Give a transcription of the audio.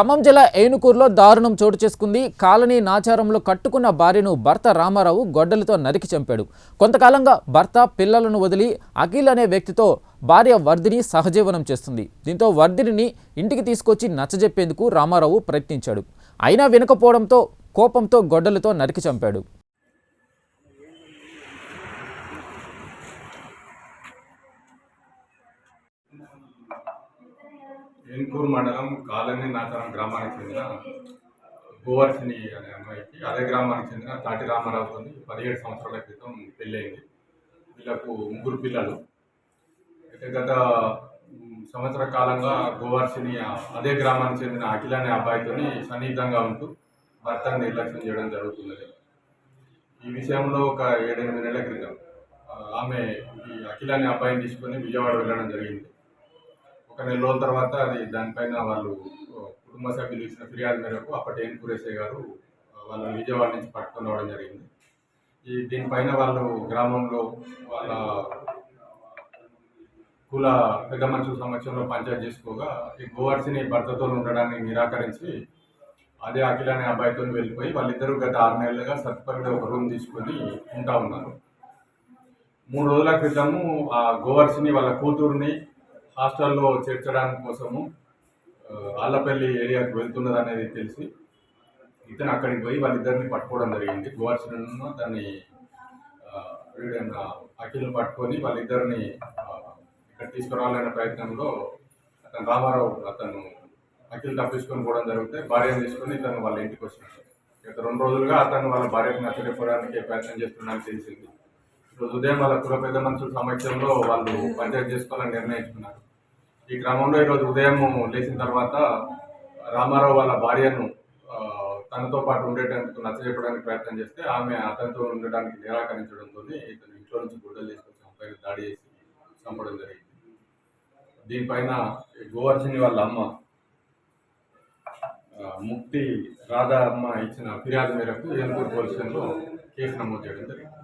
ఖమ్మం జిల్లా ఏనుకూరులో దారుణం చోటు చేసుకుంది. కాలనీ నాచారంలో కట్టుకున్న భార్యను భర్త రామారావు గొడ్డలతో నరికి చంపాడు. కొంతకాలంగా భర్త పిల్లలను వదిలి అఖిల్ అనే వ్యక్తితో భార్య వర్ధిని సహజీవనం చేస్తుంది. దీంతో వర్ధిని ఇంటికి తీసుకొచ్చి నచ్చజెప్పేందుకు రామారావు ప్రయత్నించాడు. అయినా వినకపోవడంతో కోపంతో గొడ్డలతో నరికి చంపాడు. ఏన్కూరు మండలం కాలనీ నాతరం గ్రామానికి చెందిన గోవర్షిని అనే అమ్మాయికి. అదే గ్రామానికి చెందిన తాటి రామారావుతో పదిహేడు సంవత్సరాల క్రితం పెళ్ళయింది. వీళ్ళకు ముగ్గురు పిల్లలు. అయితే గత సంవత్సర కాలంగా గోవర్షిని అదే గ్రామానికి చెందిన అఖిల అనే అబ్బాయితోని సన్నిహితంగా ఉంటూ భర్తను నిర్లక్ష్యం చేయడం జరుగుతున్నది. ఈ విషయంలో ఒక ఏడెనిమిది నెలల క్రితం ఆమె ఈ అఖిల అనే అబ్బాయిని తీసుకొని విజయవాడ వెళ్ళడం జరిగింది. ఒక నెల రోజుల తర్వాత అది దానిపైన వాళ్ళు కుటుంబ సభ్యులు ఇచ్చిన ఫిర్యాదు మేరకు అప్పటి ఏం కురేసే గారు వాళ్ళు విజయవాడ నుంచి పట్టుకొని రావడం జరిగింది. ఈ దీనిపైన వాళ్ళు గ్రామంలో వాళ్ళ కుల పెద్ద మనుషుల సమక్షంలో పంచాయతీ చేసుకోగా ఈ గోవర్సిని భర్తతో ఉండడానికి నిరాకరించి అదే అఖిల అనే అబ్బాయితో వెళ్ళిపోయి వాళ్ళిద్దరూ గత ఆరు నెలలుగా సత్పరిలో ఒక రూమ్ తీసుకొని ఉంటా ఉన్నారు. మూడు రోజుల క్రితము ఆ గోవర్సిని వాళ్ళ కూతుర్ని హాస్టల్లో చేర్చడానికి కోసము ఆళ్ళపల్లి ఏరియాకు వెళ్తున్నది అనేది తెలిసి ఇతను అక్కడికి పోయి వాళ్ళిద్దరిని పట్టుకోవడం జరిగింది. గోవర్సిను దాన్ని అఖిల్ని పట్టుకొని వాళ్ళిద్దరిని ఇక్కడ తీసుకురావాలనే ప్రయత్నంలో అతను రామారావు అతను అఖిల్ తప్పించుకొని పోవడం జరిగితే భార్యను తీసుకొని ఇతను వాళ్ళ ఇంటికి వచ్చినాడు. గత రెండు రోజులుగా అతను వాళ్ళ భార్యకు నచ్చకపోవడానికి ప్రయత్నం చేస్తున్నాడని తెలిసింది. ఈరోజు ఉదయం వాళ్ళ కుల పెద్ద మనుషుల సమక్షంలో వాళ్ళు పంచాయతీ చేసుకోవాలని నిర్ణయించుకున్నారు. ఈ క్రమంలో ఈరోజు ఉదయం లేచిన తర్వాత రామారావు వాళ్ళ భార్యను తనతో పాటు ఉండేటందుకు నచ్చజెప్పడానికి ప్రయత్నం చేస్తే ఆమె అతనితో ఉండడానికి నిరాకరించడంతో ఇతను ఇంట్లో నుంచి గుడ్డలు తీసుకొచ్చి అబ్బాయిని దాడి చేసి చంపడం జరిగింది. దీనిపైన ఈ గోవర్ధని వాళ్ళ అమ్మ ముక్తి రాధా అమ్మ ఇచ్చిన ఫిర్యాదు మేరకు ఏలూరు పోలీసులో కేసు నమోదు చేయడం జరిగింది.